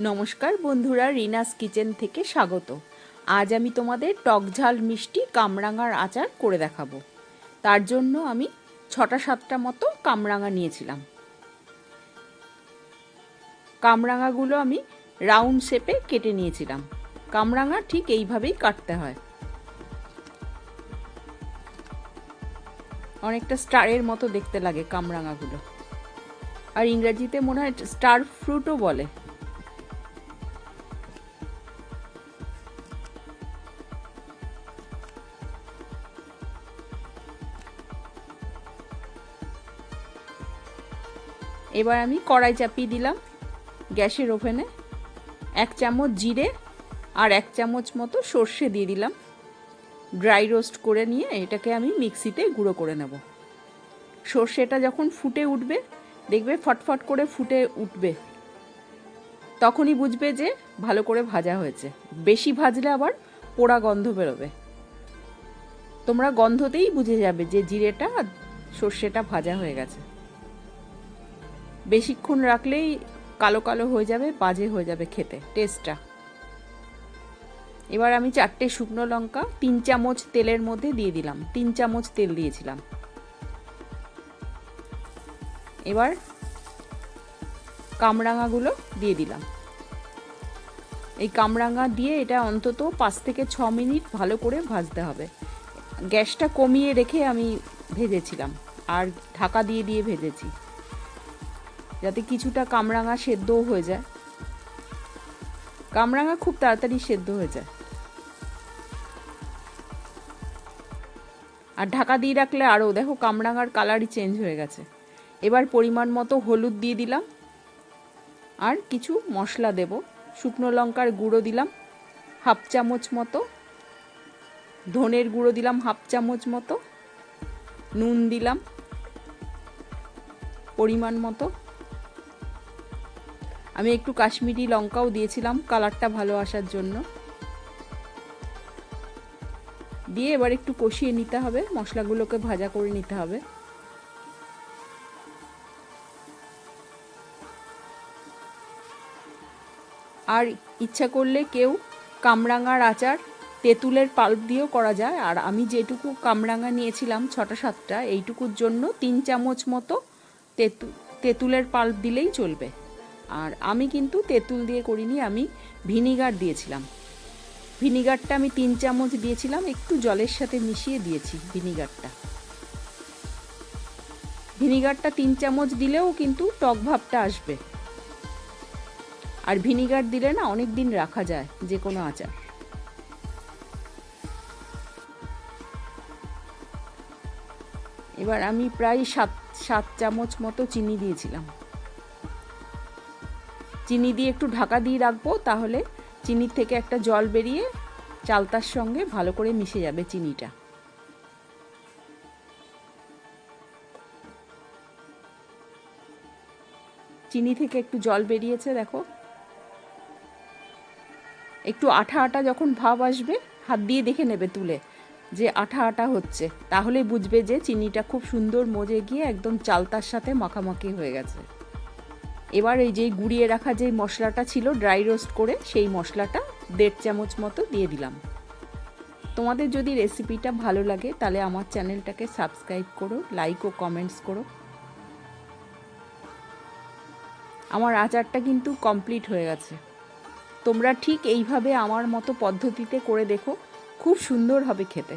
নমস্কার বন্ধুরা, রিনাস কিচেন থেকে স্বাগত। আজ আমি তোমাদের টক ঝাল মিষ্টি কামরাঙার আচার করে দেখাবো। তার জন্য আমি ছটা সাতটা মতো কামরাঙা নিয়েছিলাম। কামরাঙাগুলো আমি রাউন্ড শেপে কেটে নিয়েছিলাম। কামরাঙা ঠিক এইভাবেই কাটতে হয়। অনেকটা স্টারের মতো দেখতে লাগে কামরাঙাগুলো। আর ইংরেজিতে মনে হয় স্টার ফ্রুটও বলে। এবার আমি কড়াই চাপিয়ে দিলাম গ্যাসের ওভেনে। এক চামচ জিরে আর এক চামচ মতো সর্ষে দিয়ে দিলাম। ড্রাই রোস্ট করে নিয়ে এটাকে আমি মিক্সিতে গুঁড়ো করে নেব। সর্ষেটা যখন ফুটে উঠবে, দেখবে ফটফট করে ফুটে উঠবে। তখনই বুঝবে যে ভালো করে ভাজা হয়েছে। বেশি ভাজলে আবার পোড়া গন্ধ বেরোবে। তোমরা গন্ধতেই বুঝে যাবে যে জিরেটা সর্ষেটা ভাজা হয়ে গেছে। বেশিক্ষণ রাখলেই কালো কালো হয়ে যাবে, বাজে হয়ে যাবে খেতে টেস্টটা এবার আমি চারটে শুকনো লঙ্কা, তিন চামচ তেলের মধ্যে দিয়ে দিলাম, তিন চামচ তেল দিয়েছিলাম। এবার কামরাঙাগুলো দিয়ে দিলাম। এই কামরাঙা দিয়ে এটা অন্তত পাঁচ থেকে ছ মিনিট ভালো করে ভাজতে হবে। গ্যাসটা কমিয়ে রেখে আমি ভেজেছিলাম, আর ঢাকা দিয়ে দিয়ে ভেজেছি। যাতে কিছুটা কামরাঙা সেদ্ধও হয়ে যায়। কামরাঙা খুব তাড়াতাড়ি সেদ্ধ হয়ে যায়। আর ঢাকা দিয়ে রাখলে আরও দেখো কামরাঙার কালারই চেঞ্জ হয়ে গেছে। এবার পরিমাণ মতো হলুদ দিয়ে দিলাম। আর কিছু মশলা দেব। শুকনো লঙ্কার গুঁড়ো দিলাম, হাফ চামচ মতো। ধনের গুঁড়ো দিলাম, হাফ চামচ মতো। নুন দিলাম, পরিমাণ মতো। আমি একটু কাশ্মীরি লঙ্কাও দিয়েছিলাম, কালারটা ভালো আসার জন্য। দিয়ে এবার একটু কষিয়ে নিতে হবে, মশলাগুলোকে ভাজা করে নিতে হবে। আর ইচ্ছা করলে কেউ কামরাঙার আচার তেঁতুলের পাল্প দিয়েও করা যায়। আর আমি যেটুকু কামরাঙা নিয়েছিলাম ছটা সাতটা, এইটুকুর জন্য তিন চামচ মতো তেঁতু, তেঁতুলের পাল্প দিলেই চলবে। আর আমি কিন্তু তেঁতুল দিয়ে করিনি, আমি ভিনিগার দিয়েছিলাম। ভিনিগারটা আমি তিন চামচ দিয়েছিলাম, একটু জলের সাথে মিশিয়ে দিয়েছি ভিনিগারটা। ভিনিগারটা তিন চামচ দিলেও কিন্তু টক ভাবটা আসবে। আর ভিনিগার দিলে না অনেক দিন রাখা যায়, যে কোনো আচার। এবার আমি প্রায় সাত সাত চামচ মতো চিনি দিয়েছিলাম। চিনি দিয়ে একটু ঢাকা দিয়ে রাখব, তাহলে চিনির থেকে একটা জল বেরিয়ে চালতার সঙ্গে ভালো করে মিশে যাবে চিনিটা। চিনি থেকে একটু জল বেরিয়েছে, দেখো। একটু আঠা আঠা যখন ভাব আসবে, হাত দিয়ে দেখে নেবে তুলে যে আঠা আঠা হচ্ছে। তাহলে বুঝবে যে চিনিটা খুব সুন্দর মজে গিয়ে একদম চালতার সাথে মাখামাখি হয়ে গেছে। এবার এই যে গুঁড়িয়ে রাখা যে মশলাটা ছিল ড্রাই রোস্ট করে সেই মশলাটা দেড় চামচ মতো দিয়ে দিলাম। তোমাদের যদি রেসিপিটা ভালো লাগে, তাহলে আমার চ্যানেলটাকে সাবস্ক্রাইব করো লাইক ও কমেন্টস করো। আমার আচারটা কিন্তু কমপ্লিট হয়ে গেছে। তোমরা ঠিক এইভাবে আমার মতো পদ্ধতিতে করে দেখো, খুব সুন্দর হবে খেতে।